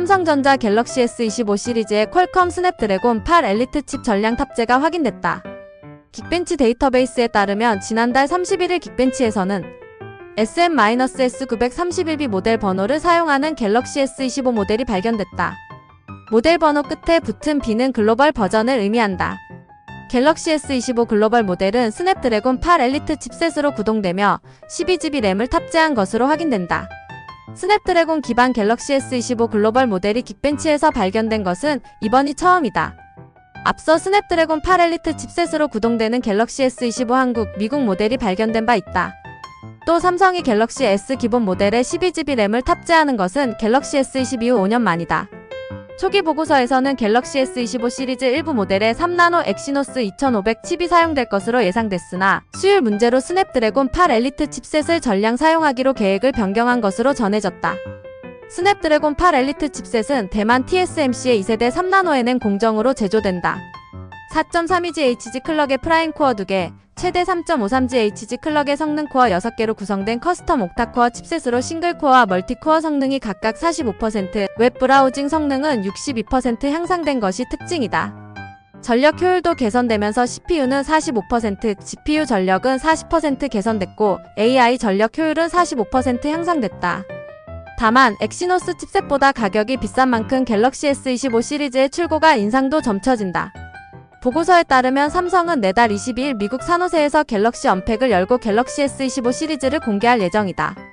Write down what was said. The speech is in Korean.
삼성전자 갤럭시 S25 시리즈의 퀄컴 스냅드래곤 8 엘리트 칩 전량 탑재가 확인됐다. 긱벤치 데이터베이스에 따르면 지난달 31일 긱벤치에서는 SM-S931B 모델 번호를 사용하는 갤럭시 S25 모델이 발견됐다. 모델 번호 끝에 붙은 B는 글로벌 버전을 의미한다. 갤럭시 S25 글로벌 모델은 스냅드래곤 8 엘리트 칩셋으로 구동되며 12GB 램을 탑재한 것으로 확인된다. 스냅드래곤 기반 갤럭시 S25 글로벌 모델이 긱벤치에서 발견된 것은 이번이 처음이다. 앞서 스냅드래곤 8 엘리트 칩셋으로 구동되는 갤럭시 S25 한국, 미국 모델이 발견된 바 있다. 또 삼성이 갤럭시 S 기본 모델에 12GB 램을 탑재하는 것은 갤럭시 S22 후 5년 만이다. 초기 보고서에서는 갤럭시 S25 시리즈 일부 모델에 3나노 엑시노스 2500 칩이 사용될 것으로 예상됐으나 수율 문제로 스냅드래곤 8 엘리트 칩셋을 전량 사용하기로 계획을 변경한 것으로 전해졌다. 스냅드래곤 8 엘리트 칩셋은 대만 TSMC의 2세대 3나노에는 공정으로 제조된다. 4.32GHz 클럭의 프라임 코어 2개, 최대 3.53GHz 클럭의 성능 코어 6개로 구성된 커스텀 옥타코어 칩셋으로 싱글코어와 멀티코어 성능이 각각 45%, 웹 브라우징 성능은 62% 향상된 것이 특징이다. 전력 효율도 개선되면서 CPU는 45%, GPU 전력은 40% 개선됐고 AI 전력 효율은 45% 향상됐다. 다만 엑시노스 칩셋보다 가격이 비싼 만큼 갤럭시 S25 시리즈의 출고가 인상도 점쳐진다. 보고서에 따르면 삼성은 내달 22일 미국 산호세에서 갤럭시 언팩을 열고 갤럭시 S25 시리즈를 공개할 예정이다.